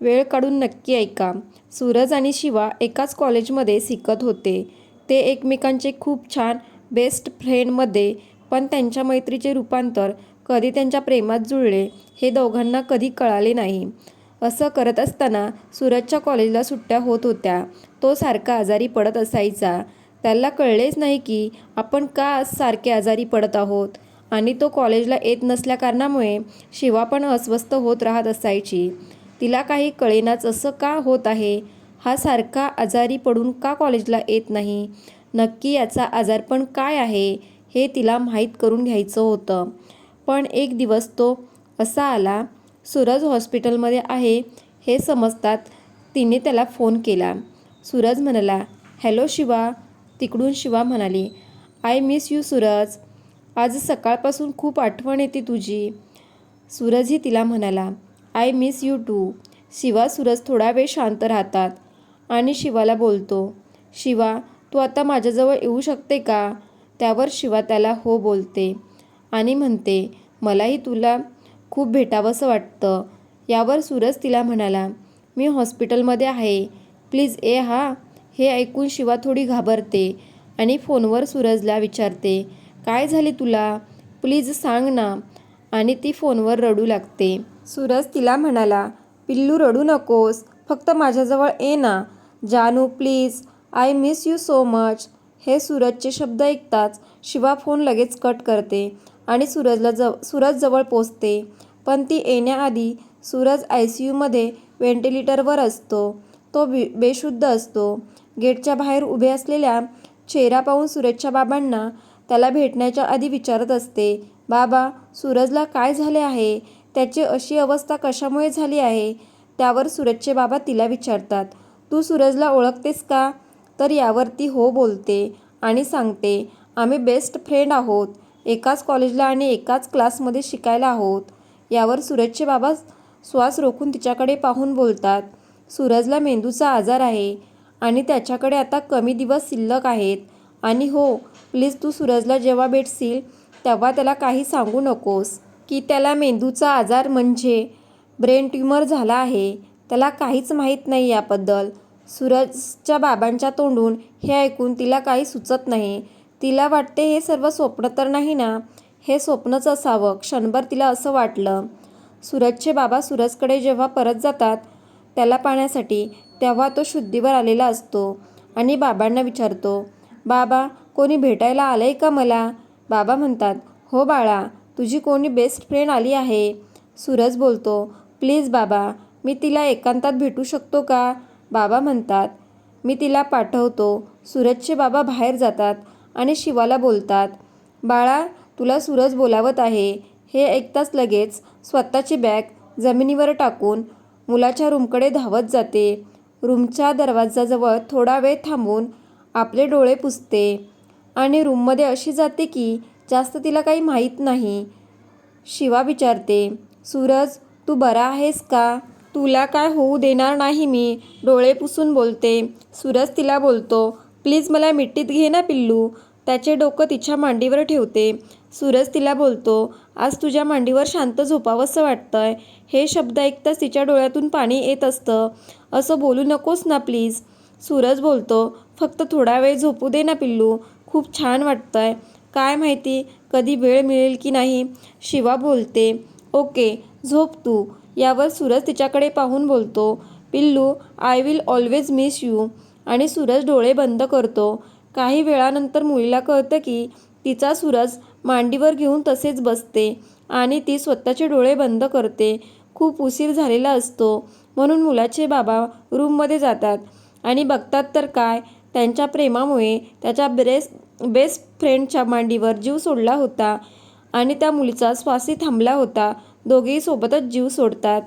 वेळ काढून नक्की ऐका. सूरज आणि शिवा एकाच कॉलेजमध्ये शिकत होते. ते एकमेकांचे खूप छान बेस्ट फ्रेंडमध्ये पण त्यांच्या मैत्रीचे रूपांतर कधी त्यांच्या प्रेमात जुळले हे दोघांना कधी कळाले नाही. असं करत असताना सूरजच्या कॉलेजला सुट्ट्या होत होत्या. तो सारखा आजारी पडत असायचा. त्याला कळलेच नाही की आपण का आज सारखे आजारी पडत आहोत. आणि तो कॉलेजला येत नसल्याकारणामुळे शिवा पण अस्वस्थ होत राहत असायची. तिला काही कळेनाच असं का होत आहे? हा सारखा आजारी पडून का कॉलेजला येत नाही? नक्की याचा आजारपण काय आहे? हे तिला माहीत करून घ्यायचं होतं. पण एक दिवस तो असा आला सूरज हॉस्पिटलमध्ये आहे हे समजतात. तिने त्याला फोन केला. सूरज म्हणाला हॅलो शिवा. तिकडून शिवा म्हणाली आय मिस यू सूरज. आज सकाळपासून खूप आठवण येते तुझी. सूरजही तिला म्हणाला I miss you too Shiva Suraj थोडा वेळ शांत राहतात आणि शिवाला बोलतो शिवा तू आता माझ्याजवळ येऊ शकते का? त्यावर शिवा त्याला हो बोलते आणि म्हणते मलाही तुला खूप भेटावंसं वाटतं. यावर सूरज तिला म्हणाला मी हॉस्पिटलमध्ये आहे. प्लीज ए हा. हे ऐकून शिवा थोडी घाबरते आणि फोनवर सूरजला विचारते काय झाले तुला? प्लीज सांग ना. आणि ती फोनवर रडू लागते. सूरज तिला म्हणाला पिल्लू रडू नकोस. फक्त माझ्याजवळ ये ना. जानू please I miss you so much हे सूरजचे शब्द ऐकताच शिवा फोन लगेच कट करते आणि सूरजला जव सूरजजवळ पोचते. पण ती येण्याआधी सूरज आय सी यूमध्ये व्हेंटिलेटरवर असतो. तो बे बेशुद्ध असतो. गेटच्या बाहेर उभे असलेल्या चेहरा पाहून सूरजच्या बाबांना त्याला भेटण्याच्या आधी विचारत असते बाबा सूरजला काय झाले आहे? त्याची अशी अवस्था कशामुळे झाली आहे? त्यावर सूरजचे बाबा तिला विचारतात. तू सूरजला ओळखतेस का? तर यावर ती हो बोलते आणि सांगते. आम्ही बेस्ट फ्रेंड आहोत. एकाच कॉलेजला आणि एकाच क्लासमध्ये शिकायला आहोत. यावर सूरजचे बाबा श्वास रोखून तिच्याकडे पाहून बोलतात. सूरजला मेंदूचा आजार आहे आणि त्याच्याकडे आता कमी दिवस शिल्लक आहेत. आणि हो प्लीज तू सूरजला जेव्हा भेटशील तेव्हा त्याला काही सांगू नकोस. की त्याला मेंदूचा आजार म्हणजे ब्रेन ट्युमर झाला आहे. त्याला काहीच माहीत नाही याबद्दल. सूरजच्या बाबांच्या तोंडून हे ऐकून तिला काही सुचत नाही. तिला वाटते हे सर्व स्वप्न तर नाही ना? हे स्वप्नच असावं. क्षणभर तिला असं वाटलं. सूरजचे बाबा सूरजकडे जेव्हा परत जातात त्याला पाहण्यासाठी तेव्हा तो शुद्धीवर आलेला असतो आणि बाबांना विचारतो बाबा कोणी भेटायला आलं आहे का मला? बाबा म्हणतात हो बाळा तुझी कोणी बेस्ट फ्रेंड आली आहे? सूरज बोलतो प्लीज बाबा मी तिला एकांतात भेटू शकतो का? बाबा म्हणतात मी तिला पाठवतो. सूरजचे बाबा बाहेर जातात आणि शिवाला बोलतात बाळा तुला सूरज बोलावत आहे. हे ऐकताच लगेच स्वतःची बॅग जमिनीवर टाकून मुलाच्या रूमकडे धावत जाते. रूमच्या दरवाजाजवळ थोडा वेळ थांबून आपले डोळे पुसते आणि रूममध्ये अशी जाते की जास्त तिला काही माहीत नाही. शिवा विचारते सूरज तू बरा आहेस का? तुला काय होऊ देणार नाही मी. डोळे पुसून बोलते सूरज तिला बोलतो प्लीज मला मिट्टीत घे ना पिल्लू. त्याचे डोकं तिच्या मांडीवर ठेवते सूरज तिला बोलतो आज तुझ्या मांडीवर शांत झोपावंसं वाटतंय. हे शब्द ऐकताच तिच्या डोळ्यातून पाणी येत असतं. असं बोलू नकोस ना प्लीज. सूरज बोलतो फक्त थोडा वेळ झोपू दे ना पिल्लू. खूप छान वाटतंय. काय माहिती कधी वेळ मिळेल की नाही? शिवा बोलते ओके झोप तू. यावर सूरज तिच्याकडे पाहून बोलतो पिल्लू I will always miss you आणि सूरज डोळे बंद करतो. काही वेळानंतर मुलीला कळतं की तिचा सूरज मांडीवर घेऊन तसेच बसते आणि ती स्वतःचे डोळे बंद करते. खूप उशीर झालेला असतो. म्हणून मुलाचे बाबा रूममध्ये जातात. आणि बघतात तर काय? त्यांच्या प्रेमामुळे त्याच्या ब्रेस बेस्ट फ्रेंडच्या मांडीवर जीव सोडला होता आणि त्या मुलीचा श्वासही थांबला होता. दोघेही सोबतच जीव सोडतात.